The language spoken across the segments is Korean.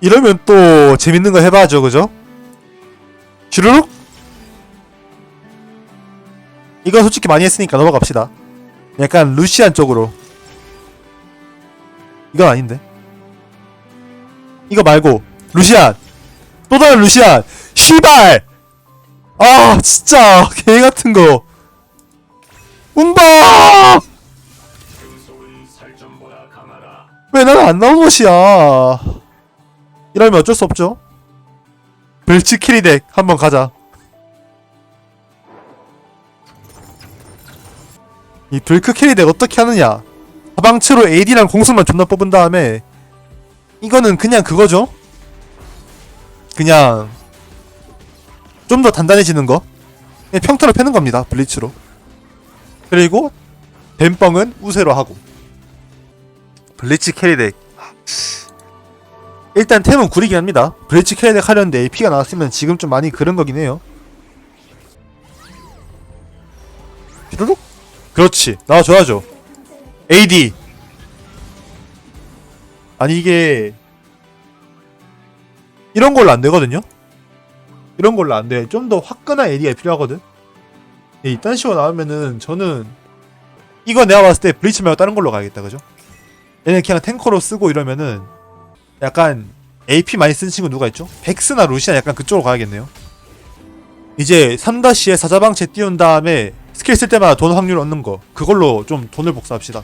이러면 또 재밌는 거 해봐야죠 그죠? 슈르륵 이거 솔직히 많이 했으니까 넘어갑시다. 약간 루시안 쪽으로. 이건 아닌데. 이거 말고 루시안! 또 다른 루시안! 시발! 아 진짜! 개 같은 거. 운바! 왜 나는 안 나온 것이야 이러면 어쩔 수 없죠. 벨치 키리 덱 한번 가자. 이 불크 키리덱 어떻게 하느냐. 사방치로 AD랑 공수만 존나 뽑은 다음에 이거는 그냥 그거죠. 그냥 좀 더 단단해지는 거. 그냥 평타로 패는 겁니다 블리츠로. 그리고 뱀뻥은 우세로 하고. 블리츠 캐리 덱 일단 템은 구리긴 합니다. 블리츠 캐리덱 하려는데 AP가 나왔으면 지금 좀 많이 그런 거긴 해요. 삐루룩? 그렇지. 나와줘야죠. AD 아니 이게 이런 걸로 안 되거든요? 이런 걸로 안 돼. 좀 더 화끈한 AD가 필요하거든. 예, 이딴 식으로 나오면은 저는 이거 내가 봤을 때 블리츠 말고 다른 걸로 가야겠다, 그죠? 얘는 그냥 탱커로 쓰고 이러면은 약간 AP 많이 쓰는 친구 누가 있죠? 백스나 루시안 약간 그쪽으로 가야겠네요. 이제 3-에 사자방체 띄운 다음에 스킬 쓸 때마다 돈 확률 얻는 거 그걸로 좀 돈을 복사합시다.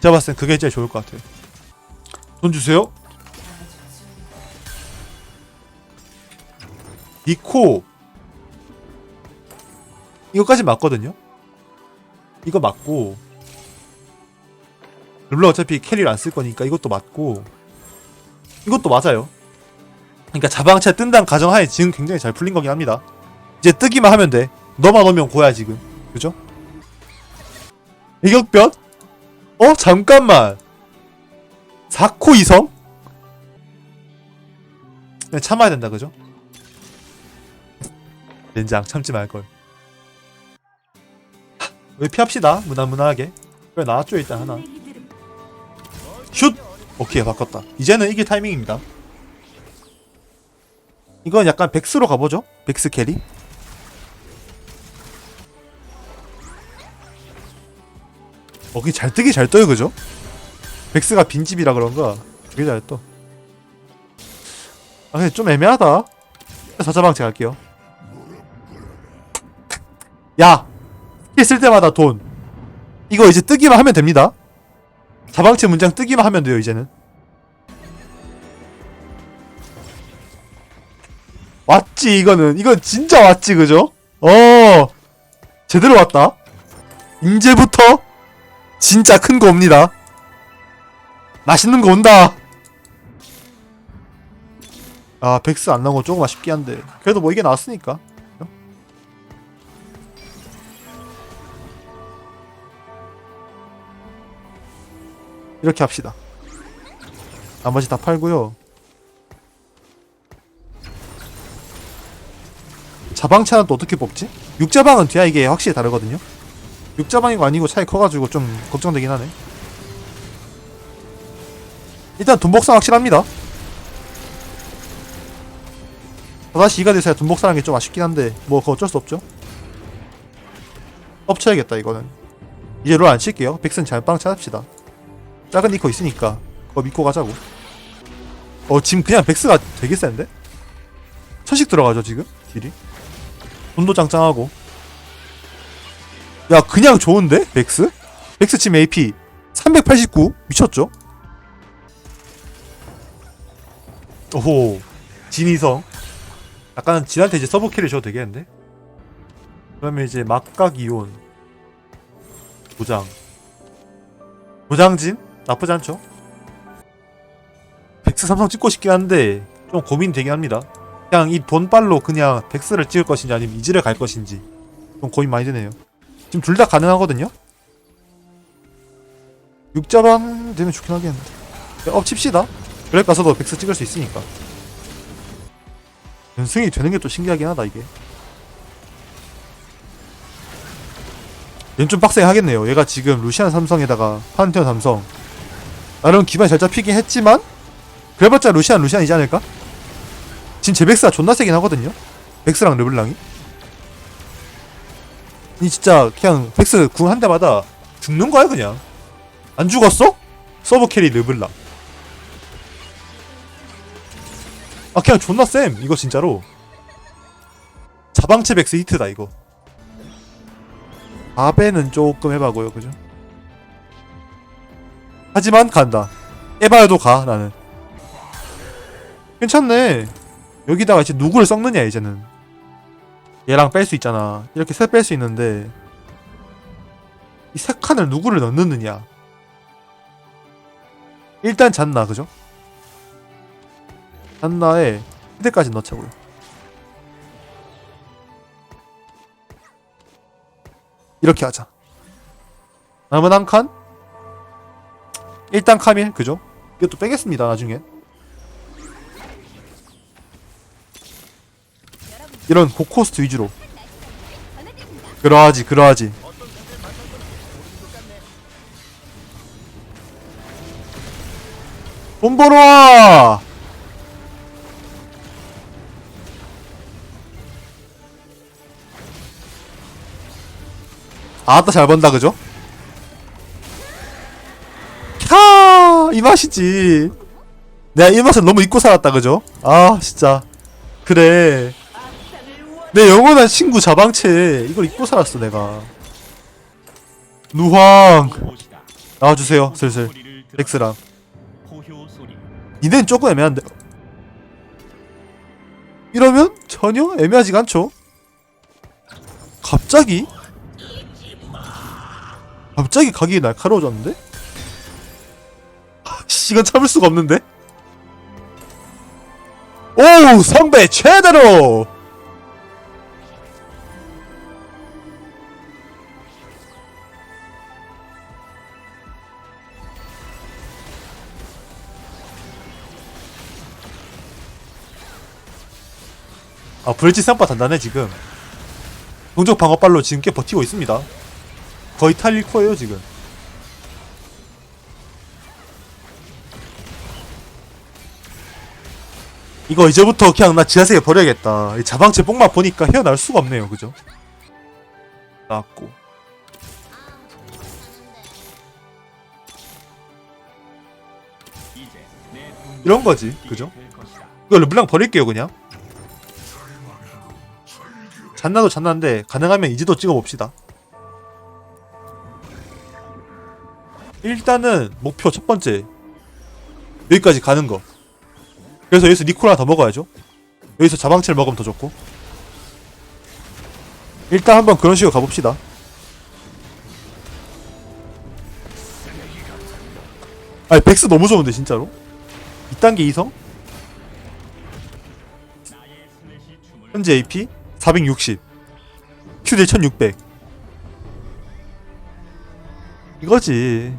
제가 봤을 땐 그게 제일 좋을 것 같아요. 돈 주세요. 니코 이거까지 맞거든요? 이거 맞고 룰러 어차피 캐리를 안 쓸 거니까 이것도 맞고 이것도 맞아요 그러니까 자방차 뜬다는 가정하에 지금 굉장히 잘 풀린 거긴 합니다 이제 뜨기만 하면 돼 너만 오면 고야 지금 그죠? 이격변? 어? 잠깐만 4코 이성? 그냥 참아야 된다 그죠? 젠장 참지 말걸 왜 피합시다 무난무난하게 그래 나왔죠 일단 하나 슛! 오케이 바꿨다 이제는 이게 타이밍입니다 이건 약간 백스로 가보죠 백스 캐리 어, 그게 잘 뜨기 잘 떠요 그죠? 백스가 빈집이라 그런가 되게 잘 떠 아 근데 좀 애매하다 사자방치 갈게요 야! 스킬 쓸 때마다 돈. 이거 이제 뜨기만 하면 됩니다. 자방체 문장 뜨기만 하면 돼요, 이제는. 왔지, 이거는. 이건 진짜 왔지, 그죠? 어, 제대로 왔다. 이제부터 진짜 큰 거 옵니다. 맛있는 거 온다. 아, 백스 안 나온 거 조금 아쉽긴 한데. 그래도 뭐 이게 나왔으니까. 이렇게 합시다. 나머지 다 팔고요. 자방차는 또 어떻게 뽑지? 육자방은 뒤야 이게 확실히 다르거든요. 육자방이고 아니고 차이 커가지고 좀 걱정되긴 하네. 일단 돈복상 확실합니다. 다시 이가 돼서야 돈복상하는 게 좀 아쉽긴 한데 뭐 그거 어쩔 수 없죠. 엎쳐야겠다 이거는. 이제 롤 안 칠게요. 백슨 잘빵 찾읍시다. 작은 니코 있으니까 그거 믿고 가자고 어 지금 그냥 백스가 되게 센데? 천씩 들어가죠 지금 딜이 돈도 짱짱하고 야 그냥 좋은데 백스? 백스 지금 AP 389 미쳤죠? 오호 진이성 약간 진한테 이제 서브 킬을 줘도 되겠는데? 그러면 이제 막각 이온 도장 도장진? 나쁘지 않죠? 백스 삼성 찍고 싶긴 한데 좀 고민되긴 합니다. 그냥 이 돈빨로 그냥 백스를 찍을 것인지 아니면 이즈를 갈 것인지 좀 고민 많이 되네요. 지금 둘 다 가능하거든요? 육자방 되면 좋긴 하겠는데 엎칩시다. 그래 가서도 백스 찍을 수 있으니까. 연승이 되는 게 또 신기하긴 하다 이게. 얘는 좀 빡세게 하겠네요. 얘가 지금 루시안 삼성에다가 파한테온 삼성 나름 기반이 잘 잡히긴 했지만 그래봤자 루시안 루시안이지 않을까? 지금 제 백스가 존나 세긴 하거든요 백스랑 르블랑이 이 진짜 그냥 백스 궁 한 대마다 죽는 거야 그냥 안 죽었어? 서브 캐리 르블랑 아 그냥 존나 쌤 이거 진짜로 자방체 백스 히트다 이거 아베는 조금 해봐고요 그죠? 하지만 간다. 에바여도 가 나는. 괜찮네. 여기다가 이제 누구를 썩느냐 이제는. 얘랑 뺄 수 있잖아. 이렇게 셋뺄수 있는데 이 세 칸을 누구를 넣느냐. 일단 잔나 그죠? 잔나에 헤드까지 넣자고요. 이렇게 하자. 남은 한 칸? 일단 카밀 그죠? 이것도 빼겠습니다 나중에 이런 고코스트 위주로 그러하지 그러하지 돈 벌어와 아따 잘 번다 그죠? 이 맛이지. 내가 이 맛을 너무 잊고 살았다 그죠? 아 진짜. 그래. 내 영원한 친구 자방체. 이걸 잊고 살았어 내가. 누황. 나와주세요 슬슬. 렉스랑. 니네는 조금 애매한데. 이러면 전혀 애매하지가 않죠? 갑자기? 갑자기 각이 날카로워졌는데? 씨, 이건 참을 수가 없는데? 오! 성배 최대로! 아, 브릿지 생각보다 단단해, 지금. 동족 방어발로 지금 꽤 버티고 있습니다. 거의 탈릴 거예요, 지금. 이거 이제부터 그냥 나 지하세계 버려야겠다. 이 자방체 뽕만 보니까 헤어날 수가 없네요, 그죠? 나왔고. 이런 거지, 그죠? 이거 르블랑 버릴게요, 그냥. 잔나도 잔나인데 가능하면 이지도 찍어봅시다. 일단은 목표 첫 번째 여기까지 가는 거. 그래서 여기서 니콜 하나 더 먹어야죠. 여기서 자방체를 먹으면 더 좋고. 일단 한번 그런 식으로 가봅시다. 아니 백스 너무 좋은데 진짜로. 2단계 이성? 현재 AP 460 Q대 1600 이거지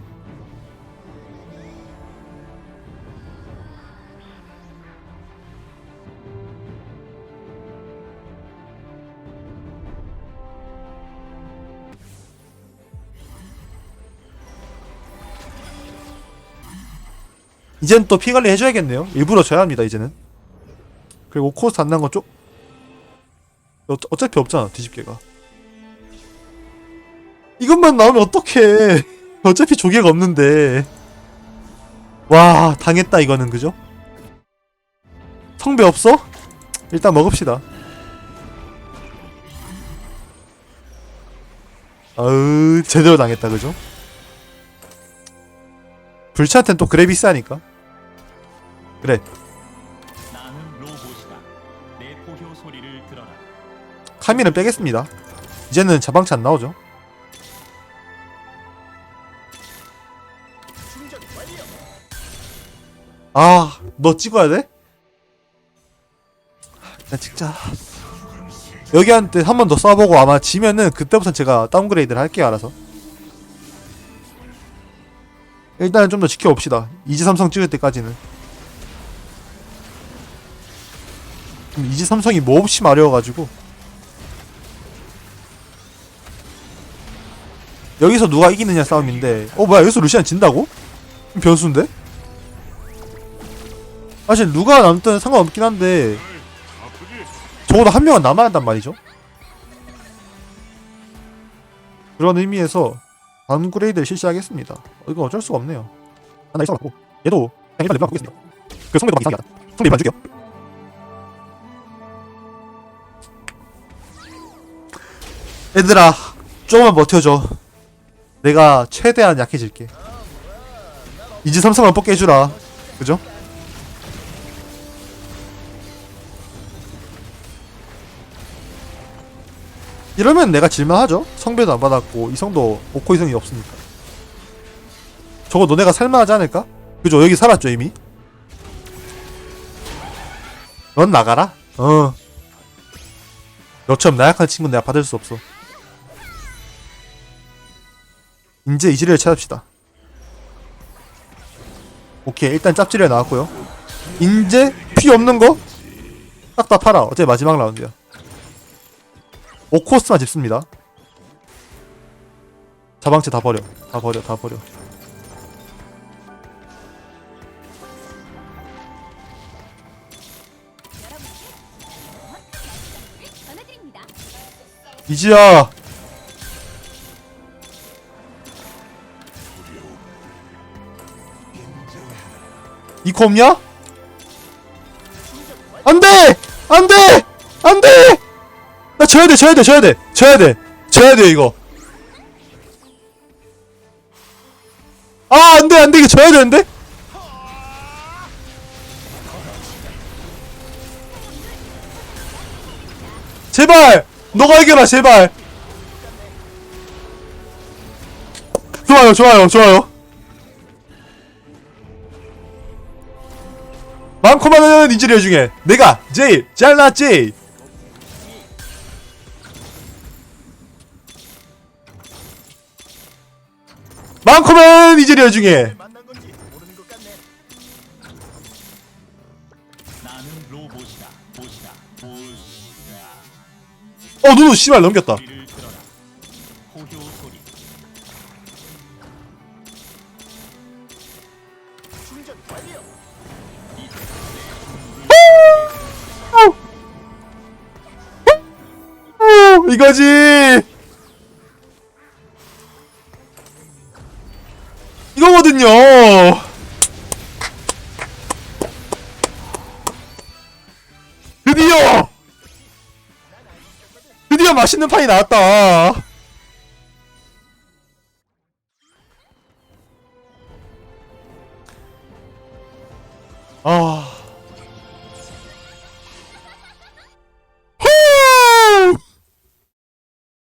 이젠 또 피관리 해줘야겠네요. 일부러 져야 합니다 이제는. 그리고 코스트 안 난 건좀 어, 어차피 없잖아 뒤집개가. 이것만 나오면 어떡해. 어차피 조개가 없는데. 와 당했다 이거는. 그죠? 성배 없어? 일단 먹읍시다. 아으 제대로 당했다 그죠? 불치한텐 또 그래 비싸니까 그래 나는 로봇이다. 내 포효 소리를 들어라. 카미는 빼겠습니다 이제는 자방치 안 나오죠 아, 너 찍어야 돼? 나 찍자. 여기한테 한 번 더 쏴보고 아마 지면은 그때부터 제가 다운그레이드를 할게요, 알아서. 일단은 좀 더 지켜봅시다. 이지 삼성 찍을 때까지는. 지금 이지 삼성이 몹시 마려워가지고. 여기서 누가 이기느냐 싸움인데, 어, 뭐야, 여기서 루시안 진다고? 변수인데? 사실 누가 남든 상관없긴 한데 적어도 한 명은 남아야 한단 말이죠. 그런 의미에서 업그레이드를 실시하겠습니다. 어, 이건 어쩔 수가 없네요. 하나 있어갖고 얘도 그냥 일반 랩만 보겠습니다. 그 성배도 막 이상하다. 성배 일반 줄게요. 얘들아 조금만 버텨줘. 내가 최대한 약해질게. 이지 삼성만 뽑게 해주라. 그죠? 이러면 내가 질만하죠. 성배도 안 받았고 이성도 오코 이성이 없으니까. 저거 너네가 살만하지 않을까? 그죠? 여기 살았죠 이미. 넌 나가라. 어. 너처럼 나약한 친구는 내가 받을 수 없어. 이제 이지리를 찾읍시다. 오케이 일단 짭지리에 나왔고요. 인제 피 없는 거? 딱 다 팔아. 어제 마지막 라운드야. 오코스만 집습니다. 자방체 다 버려. 다 버려. 다 버려. 이지야. 이코 없냐? 안 돼! 안 돼! 나 져야 돼, 져야 돼, 져야 돼, 져야 돼, 져야 돼, 이거. 아, 안 돼, 안 돼, 이거 져야 되는데? 제발! 너가 이겨라, 제발! 좋아요, 좋아요, 좋아요. 많고 많은 인지리어 중에 내가 제일 잘났지! 인지리어 중에. 어, 누누 씨발 넘겼다. 이거지! 맛있는 판이 나왔다!